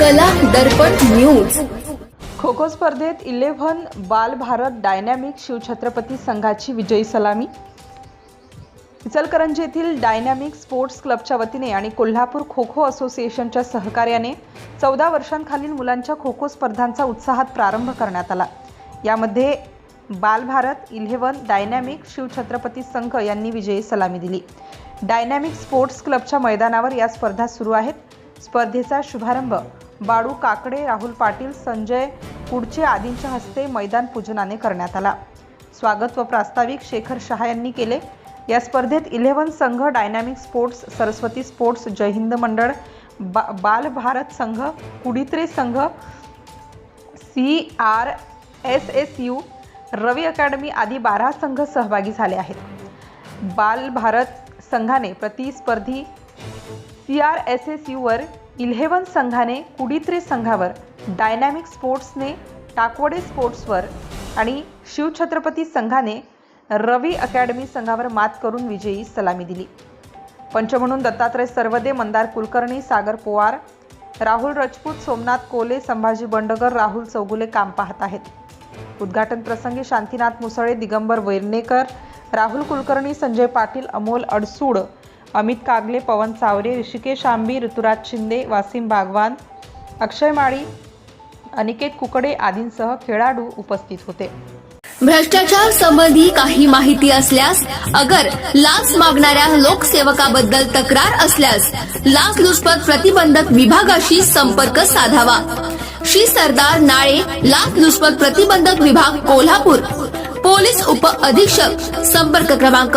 कला दर्पण न्यूज. खो खो स्पर्धेत इलेव्हन बाल भारत डायनॅमिक शिवछत्रपती संघाची विजयी सलामी. इचलकरंजी येथील डायनॅमिक स्पोर्ट्स क्लबच्या वतीने आणि कोल्हापूर खो खो असोसिएशनच्या सहकार्याने चौदा वर्षांखालील मुलांच्या खो खो स्पर्धांचा उत्साहात प्रारंभ करण्यात आला. यामध्ये बाल भारत इलेव्हन डायनॅमिक शिवछत्रपती संघ यांनी विजयी सलामी दिली. डायनॅमिक स्पोर्ट्स क्लबच्या मैदानावर या स्पर्धा सुरू आहेत. स्पर्धेचा शुभारंभ बाळू काकडे राहुल पाटील संजय कुडचे आदींच्या हस्ते मैदान पूजनाने करण्यात आला. स्वागत व प्रास्ताविक शेखर शहा यांनी केले. या स्पर्धेत इलेव्हन संघ dynamic sports Saraswati sports Jai Hind मंडळ बा बाल भारत संघ कुडित्रे संघ C R S S U Ravi academy आदी बारा संघ सहभागी झाले आहेत. बाल भारत संघाने प्रतिस्पर्धी सी आर एस एस यूवर इलेव्हन संघाने कुडीत्रे संघावर डायनॅमिक स्पोर्ट्सने टाकवडे स्पोर्ट्सवर आणि शिवछत्रपती संघाने रवी अकॅडमी संघावर मात करून विजयी सलामी दिली. पंच म्हणून दत्तात्रय सर्वदे मंदार कुलकर्णी सागर पोवार राहुल रजपूत सोमनाथ कोले संभाजी बंडगर राहुल चौगुले काम पाहत आहेत. उद्घाटन प्रसंगी शांतीनाथ मुसळे दिगंबर वैरणेकर राहुल कुलकर्णी संजय पाटील अमोल अडसूड अमित कागले पवन सावरे ऋषिकेश आंबी ऋतुराज शिंदे वासिम बागवान अक्षय माळी अनिकेत कुकडे आदींसह खेळाडू उपस्थित होते. भ्रष्टाचार संबंधी काही माहिती असल्यास अगर लाच मागणाऱ्या लोकसेवकाबद्दल तक्रार असल्यास लाचलुचपत प्रतिबंधक विभागाशी संपर्क साधावा. श्री सरदार नाळे लाचलुचपत प्रतिबंधक विभाग कोल्हापूर. पोलीस उप अधीक्षक संपर्क क्रमांक